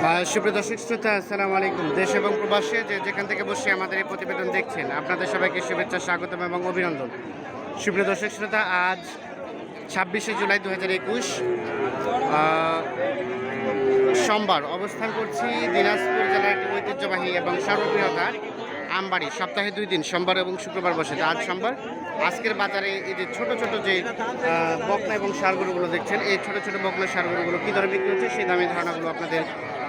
সুপ্রিয় দর্শক, শ্রোতা, আসসালামু আলাইকুম। দেশ এবং প্রবাসে যে যেখান থেকে বসে আমাদের এই প্রতিবেদন দেখছেন, আপনাদের সবাইকে শুভেচ্ছা, স্বাগতম এবং অভিনন্দন। সুপ্রিয় দর্শক, শ্রোতা, আজ ছাব্বিশে জুলাই দু হাজার একুশ সোমবার অবস্থান করছি দিনাজপুর জেলার একটি ঐতিহ্যবাহী এবং হাট আমবাড়ি। সপ্তাহে দুই দিন, সোমবার এবং শুক্রবার বসে। আজ সোমবার, আজকের বাজারে এই যে ছোট ছোট যে বকনা এবং সারগরুগুলো দেখছেন, এই ছোট ছোট বকনা সারগরুগুলো কী দরে বিক্রি হচ্ছে? সেই দামি ধারণাগুলো আপনাদের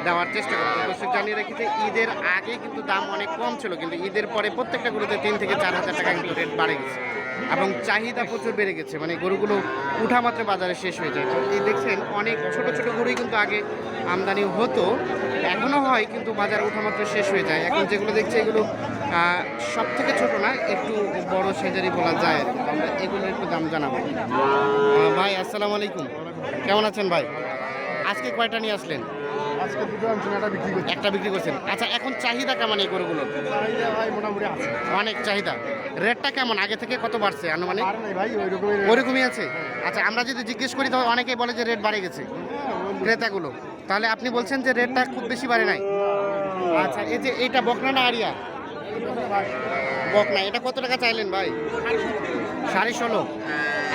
দেওয়ার চেষ্টা করব। দর্শক জানিয়ে রেখেছে ঈদের আগে কিন্তু দাম অনেক কম ছিল, কিন্তু ঈদের পরে প্রত্যেকটা গরুতে তিন থেকে চার হাজার টাকা কিন্তু রেট বাড়ে গেছে এবং চাহিদা প্রচুর বেড়ে গেছে। মানে গরুগুলো উঠা মাত্র বাজারে শেষ হয়ে যায়। এই দেখছেন, অনেক ছোট ছোট গরুই কিন্তু আগে আমদানি হতো এখনও হয় কিন্তু বাজার উঠা মাত্র শেষ হয়ে যায়। এখন যেগুলো দেখছি এগুলো সব থেকে ছোট না, একটু বড় সাইজারই বলা যায়। আমরা এগুলোর একটু দাম জানাব। ভাই, আসসালামু আলাইকুম। কেমন আছেন ভাই? আজকে কয়টা নিয়ে আসলেন? আজকে দুটো আনছি এটা বিক্রি করছি। একটা বিক্রি করছেন। আচ্ছা এখন চাহিদা কেমন এই গরুগুলোর? চাহিদা ভাই মোটামুটি আছে। অনেক চাহিদা। রেটটা কেমন? আগে থেকে কত বাড়ছে আনুমানিক? ভাই ওই রকমের ওরকমই আছে? আচ্ছা আমরা যদি জিজ্ঞেস করি তাহলে অনেকেই বলে যে রেট বাড়ে গেছে। ক্রেতাগুলো। তাহলে আপনি বলছেন যে রেটটা খুব বেশি বাড়ে নাই? আচ্ছা এই যে এইটা বকনা না আরিয়া? বকনা এটা কত টাকা চাইলেন ভাই? সাড়ে ষোলো।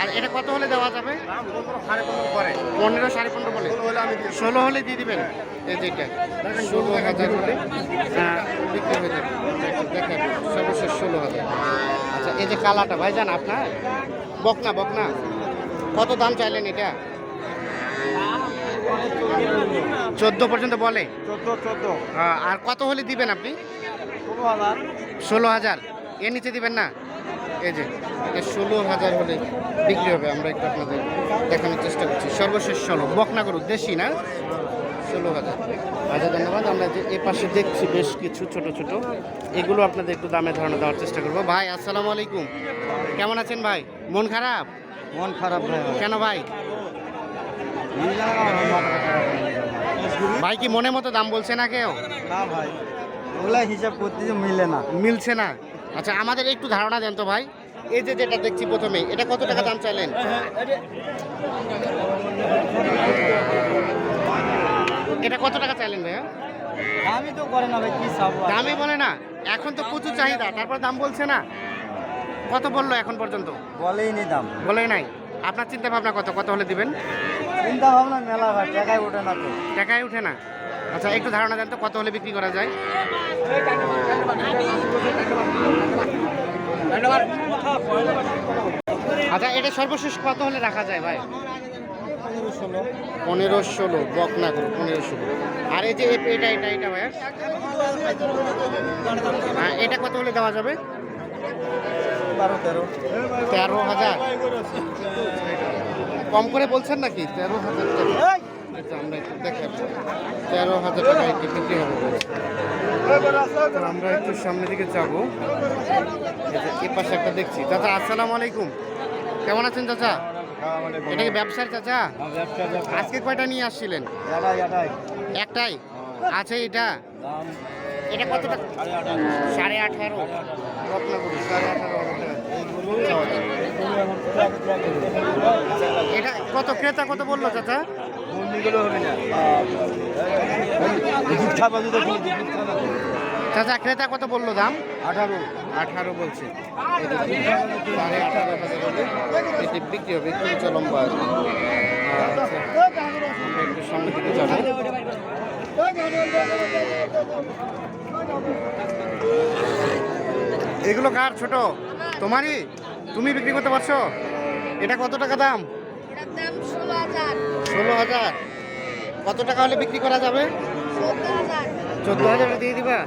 আর এটা কত হলে দেওয়া যাবে? পনেরো সাড়ে পনেরো বলে। ষোলো হলে দিয়ে দিবেন? এই যেটা ষোলো হাজার হলে বিক্রি হয়ে যাবে। দেখেন সর্বশেষ ষোলো হাজার। আচ্ছা এই যে কালাটা ভাই জান আপনার? বকনা বকনা। কত দাম চাইলেন এটা? চোদ্দ পর্যন্ত বলে। আহ, আর কত হলে দিবেন আপনি? ষোলো হাজার। ষোলো হাজার। এর নিচে দিবেন না? এই যে এটা ষোলো হাজার হলে বিক্রি হবে আমরা একটু আপনাদের দেখানোর চেষ্টা করছি। সর্বশেষ ষোলো বকনা করুক দেশি না? ষোলো হাজার। আচ্ছা ধন্যবাদ। আমরা যে এ পাশে দেখছি বেশ কিছু ছোট ছোট। এগুলো আপনাদের একটু দামে ধারণা দেওয়ার চেষ্টা করব। ভাই আসসালামু আলাইকুম। কেমন আছেন ভাই? মন খারাপ? মন খারাপ ভাই। কেন ভাই? ভাই কি মনে মতো দাম বলছে না কেউ? না ভাই ওগুলা হিসাব করতে মিলে না। মিলছে না। আচ্ছা আমাদের একটু ধারণা দেন তো ভাই। এই যে যেটা দেখছি প্রথমে এটা কত টাকা দাম চাইলেন? এটা কত টাকা চাইলেন ভাইয়া? আমি তো করে না ভাই কি সব দামই বলে না এখন তো প্রচুর চাহিদা তারপর দাম বলছে না। কত বলল এখন পর্যন্ত? বলেই নি দাম। বলে নাই। আপনার চিন্তা ভাবনা কত? কত হলে দিবেন? চিন্তা ভাবনা মেলা ভাই টাকায় ওঠে না তো। টাকায় উঠে না। আচ্ছা একটু ধারণা দেন তো কত হলে বিক্রি করা যায়? এটা সর্বশেষ কত হলে রাখা যায় ভাই? পনেরো ষোলো পনেরো ষোলো বক না করো পনেরো ষোলো। আর এই যে এটা এটা এটা ভাইয়া? হ্যাঁ, এটা কত হলে দেওয়া যাবে? বারো তেরো। তেরো হাজার। কম করে বলছেন নাকি? তেরো হাজার টাকা। আচ্ছা, আমরা একটু দেখাবো তেরো হাজার টাকা একটু বিক্রি হবে। আমরা একটু সামনের দিকে যাব। এই এ পাশে একটা দেখছি। চাচা আসসালামু আলাইকুম। কেমন আছেন চাচা? এটা কি ব্যবসার চাচা? আজকে কয়টা নিয়ে আসছিলেন? একটাই? আছে এটা এটা কত সাড়ে আঠারো সাড়ে আঠারো। এটা কত ক্রেতা, কত বলল চাচা? চাচা, ক্রেতা কত বলল দাম? আঠারো। আঠারো বলছে। সাড়ে আঠারো হাজার হলে এটি বিক্রি হবে একটু আর। আচ্ছা, আমরা একটু সামনের দিকে যাব। এগুলো কার ছোট? তোমারই? তুমি বিক্রি করতে পারছ? এটা কত টাকা দাম? দাম ষোলো হাজার। কত টাকা হলে বিক্রি করা যাবে? চোদ্দ হাজার দিয়ে দিবা?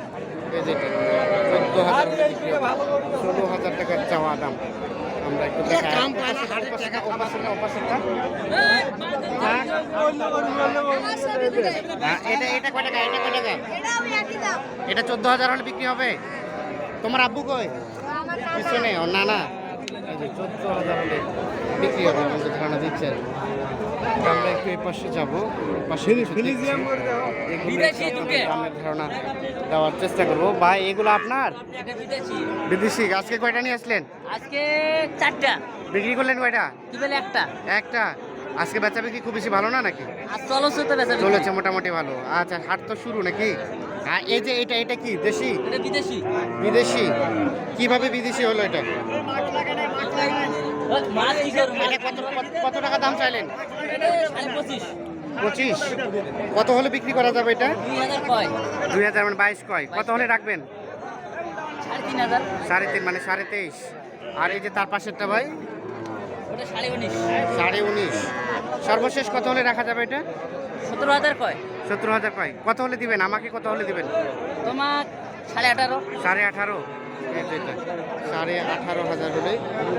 এটা চোদ্দ হাজার হলে বিক্রি হবে। তোমার আব্বু কই? পিছনে না না চোদ্দ হাজার হলে বিক্রি হবে ধারণা দিচ্ছে। আমরা একটু এই পাশে যাব। পাশে দামের ধারণা দেওয়ার চেষ্টা করব। ভাই এগুলো আপনার? বিদেশি। আজকে কয়টা নিয়ে আসলেন? আজকে চারটা। বিক্রি করলেন কয়টা? একটা? একটা? আজকে বেচা বিক্রি খুব বেশি ভালো না নাকি? আর চলছে মোটামুটি ভালো। আচ্ছা হাট তো শুরু নাকি? আর এই যে এটা এটা কি দেশি? বিদেশি। বিদেশি। কীভাবে বিদেশি হলো এটা? এটা কত কত- টাকা দাম চাইলেন? পঁচিশ। পঁচিশ? কত হলে বিক্রি করা যাবে এটা? দুই হাজার মানে বাইশ কয়? কত হলে রাখবেন? সাড়ে তিন মানে সাড়ে তেইশ। আর এই যে তার পাশেরটা ভাই? সাড়ে উনিশ। সর্বশেষ কত হলে রাখা যাবে এটা? সতেরো হাজার কয়? সত্তর হাজার কয়। কত হলে দিবেন? আমাকে কত হলে দিবেন? তোমার সাড়ে আঠারো। সাড়ে আঠারো। সাড়ে আঠারো হাজার হলে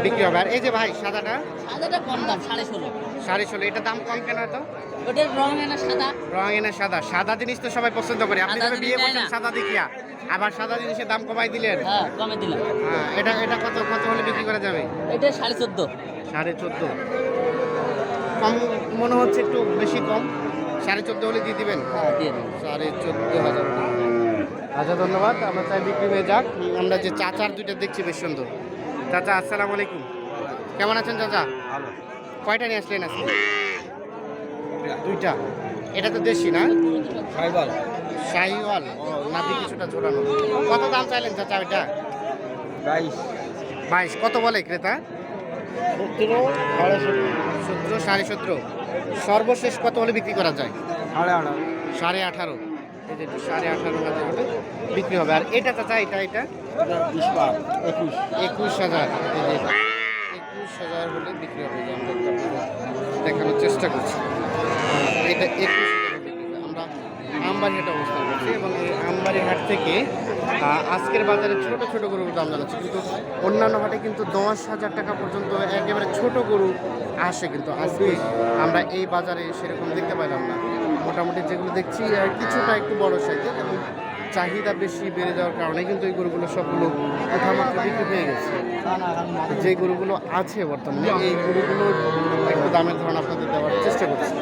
বিক্রি হবে। আর এই যে ভাই সাদাটা? সাদাটা কম দাম সাড়ে ষোলো। সাড়ে ষোলো এটা দাম কম কেন তো ওটার রং এনে সাদা। রঙ এনে সাদা। সাদা জিনিস তো সবাই পছন্দ করে। আপনি তবে বিয়ে করছেন সাদা দেখিয়া। আবার সাদা জিনিসের দাম কমাই দিলেন। হ্যাঁ কমে দিলাম। হ্যাঁ এটা এটা কত কত হলে বিক্রি করা যাবে? এটা সাড়ে চোদ্দ। সাড়ে চোদ্দ। কম মনে হচ্ছে একটু বেশি কম। সাড়ে চোদ্দ হলে দিয়ে দিবেন? হ্যাঁ সাড়ে চোদ্দ হাজার। আচ্ছা ধন্যবাদ। আমরা চাই বিক্রি হয়ে যাক। আমরা যে চাচার দুইটা দেখছি বেশ সুন্দর। চাচা আসসালামু আলাইকুম। কেমন আছেন চাচা? ভালো। কয়টা নিয়ে আসলেন আজকে? দুইটা। এটা তো দেশি না? সাইবাল শাহিওয়াল নাভি কিছুটা ঝোলানো। কত দাম চাইলেন চাচা ওইটা বাইশ। বাইশ। কত বলে ক্রেতা? সতেরো সাড়ে সতেরো সতেরো সাড়ে সতেরো সর্বশেষ কত হলে বিক্রি করা যায়? সাড়ে আঠারো। সাড়ে আঠারো। সাড়ে আঠারো হাজার বিক্রি হবে। আর এটা চাচা, এটা এটা? একুশ একুশ হাজার। একুশ হাজার হলে বিক্রি হবে আমরা দেখানোর চেষ্টা করছি। এটা একুশ। আমরা আমবাড়ি হাটে অবস্থান করছি এবং এই আমবাড়ি হাট থেকে আজকের বাজারে ছোট ছোট গরুর দাম জানাচ্ছি। কিন্তু অন্যান্য হাটে কিন্তু দশ হাজার টাকা পর্যন্ত একেবারে ছোট গরু আসে কিন্তু। আজকে আমরা এই বাজারে সেরকম দেখতে পাইলাম না। মোটামুটি যেগুলো দেখছি কিছুটা একটু বড় সাইজের এবং চাহিদা বেশি বেড়ে যাওয়ার কারণে কিন্তু এই গরুগুলো সবগুলো ওঠামাত্র বিক্রি হয়ে গেছে। যে গরুগুলো আছে বর্তমানে, এই গরুগুলো একটু দামের ধারণা আপনাদের দেওয়ার চেষ্টা করছি।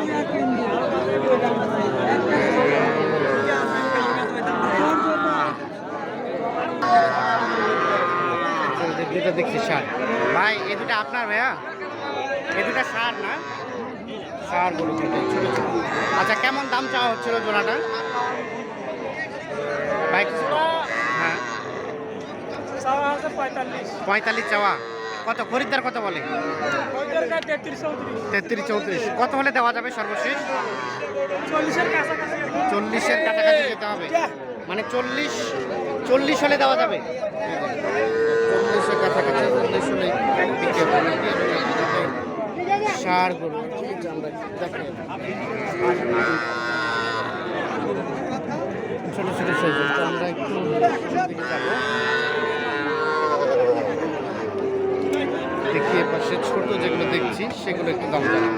দেখছি সার ভাই এ দুটা আপনার ভাইয়া? এ দুটা সার না? গরু আচ্ছা কেমন দাম চাওয়া হচ্ছিল জোড়াটা? ভাই হ্যাঁ। পঁয়তাল্লিশ চাওয়া। কত? খরিদ্দার কত বলে? তেত্রিশ চৌত্রিশ। কত হলে দেওয়া যাবে সর্বশেষ? চল্লিশের কাছাকাছি যেতে হবে। মানে চল্লিশ চল্লিশ হলে দেওয়া যাবে? চল্লিশের কাছাকাছি, চল্লিশ হলে সার গরু ছোট ছোট সাইজের তো আমরা একটু দিকে যাব দেখি পাশে ছোট যেগুলো দেখছি, সেগুলো একটু দাম জানাব।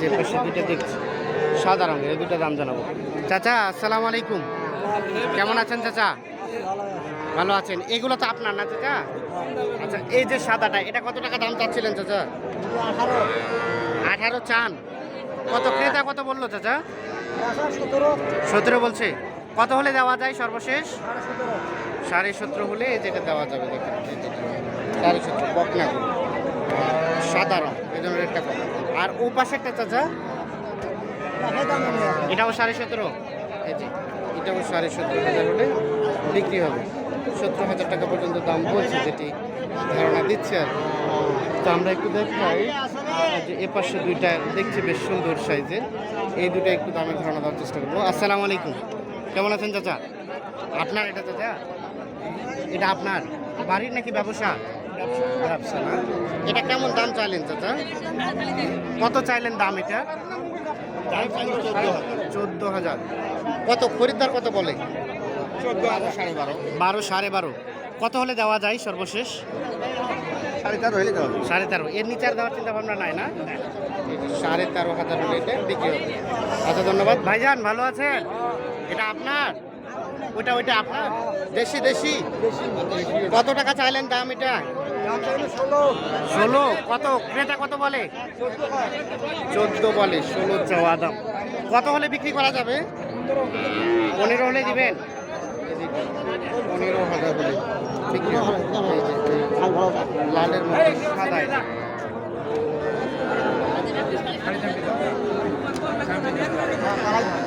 যে পাশে দুইটা দেখছি, সাদা রঙের, এই দুটো দাম জানাব। চাচা, আসসালামু আলাইকুম। কেমন আছেন, চাচা? ভালো আছেন? এগুলো তো আপনার না, চাচা? আচ্ছা এই যে সাদাটা, এটা কত টাকা দাম চাচ্ছিলেন, চাচা? আঠারো চান। কত ক্রেতা, কত বলল, চাচা? সতেরো বলছে। কত হলে দেওয়া যায় সর্বশেষ? সাড়ে সতেরো হলে যেটা দেওয়া যাবে সাড়ে সতেরো, বকনা। সাদা রং, এই জন্য রেটটা কম। আর ও পাশেরটা চাচা? এটাও সাড়ে সতেরো। এই যে। এটাও সাড়ে সতেরো হাজার হলে বিক্রি হবে। সত্তর হাজার টাকা পর্যন্ত দাম বলছে, যেটি ধারণা দিচ্ছে আর তো আমরা একটু দেখাই যে এ পাশে দুইটা দেখছি বেশ সুন্দর সাইজের। এই দুটো একটু দামের ধারণা দেওয়ার চেষ্টা করব। আসসালামু আলাইকুম। কেমন আছেন চাচা? আপনার এটা চাচা? এটা আপনার? বাড়ির নাকি ব্যবসা? ব্যবসা না। এটা কেমন দাম চাইলেন চাচা? কত চাইলেন দাম এটা? চোদ্দ হাজার। কত? খরিদ্দার কত বলে? বারো সাড়ে বারো। বারো সাড়ে বারো। কত হলে দেওয়া যায় সর্বশেষ? সাড়ে তেরো সাড়ে তেরো। এর নিচে আর দেওয়ার চিন্তা ভাবনা নাই না? সাড়ে তেরো হাজার বিক্রি হবে। আচ্ছা ধন্যবাদ। ভাইজান ভালো আছেন? এটা আপনার? ওইটা ওইটা আপনার? দেশি। দেশি। কত টাকা চাইলেন দাম এটা? ষোলো, কত? ক্রেতা কত বলে? চোদ্দ বলে, ষোলো চাওয়া দাম। কত হলে বিক্রি করা যাবে? পনেরো হলে দিবেন? পনেরো হাজার হলে বিক্রি লালের মধ্যে সাদায়। Thank